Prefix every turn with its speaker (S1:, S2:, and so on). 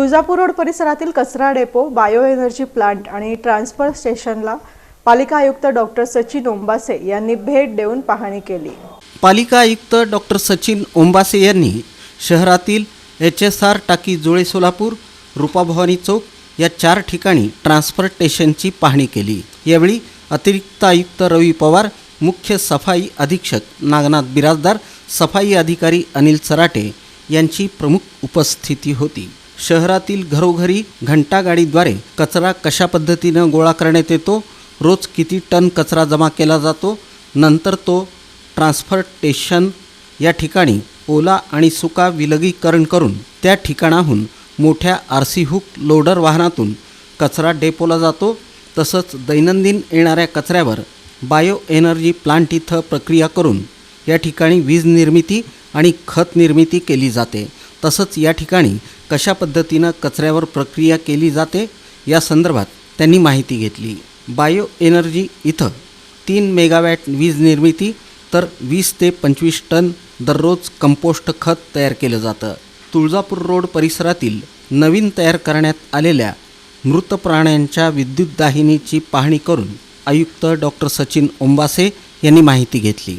S1: Tuljapur road परिसरातील कचरा depot bio energy plant आणि ट्रान्सफर स्टेशनला पालिका आयुक्त डॉक्टर सचिन ओंबासे यांनी भेट देऊन पाहणी केली.
S2: पालिका आयुक्त डॉक्टर सचिन ओंबासे यांनी शहरातील एच एस आर टाकी जुळे सोलापूर रूपाभवानी चौक या चार ठिकाणी ट्रान्सफर स्टेशनची पाहणी केली. यावेळी अतिरिक्त आयुक्त रवी पवार मुख्य सफाई अधीक्षक नागनाथ बिराजदार सफाई अधिकारी अनिल सराटे यांची प्रमुख उपस्थिती होती. शहरातील घरोघरी घंटागाडीद्वारे कचरा कशा पद्धतीनं गोळा करण्यात येतो? रोज किती टन कचरा जमा केला जातो? नंतर तो ट्रान्सफर स्टेशन या ठिकाणी ओला आणि सुका विलगीकरण करून त्या ठिकाणाहून मोठ्या आर सी हुक लोडर वाहनातून कचरा डेपोला जातो. तसंच दैनंदिन येणाऱ्या कचऱ्यावर बायो एनर्जी प्लांट इथं प्रक्रिया करून या ठिकाणी वीज निर्मिती आणि खत निर्मिती केली जाते. तसंच या ठिकाणी कशा पद्धतीनं कचऱ्यावर प्रक्रिया केली जाते या संदर्भात त्यांनी माहिती घेतली. बायो एनर्जी इथं तीन मेगावॅट वीज निर्मिती तर वीस ते पंचवीस टन दररोज कंपोस्ट खत तयार केलं जातं. तुळजापूर रोड परिसरातील नवीन तयार करण्यात आलेल्या मृत प्राण्यांच्या विद्युत दाहिनीची पाहणी करून आयुक्त डॉक्टर सचिन ओंबासे यांनी माहिती घेतली.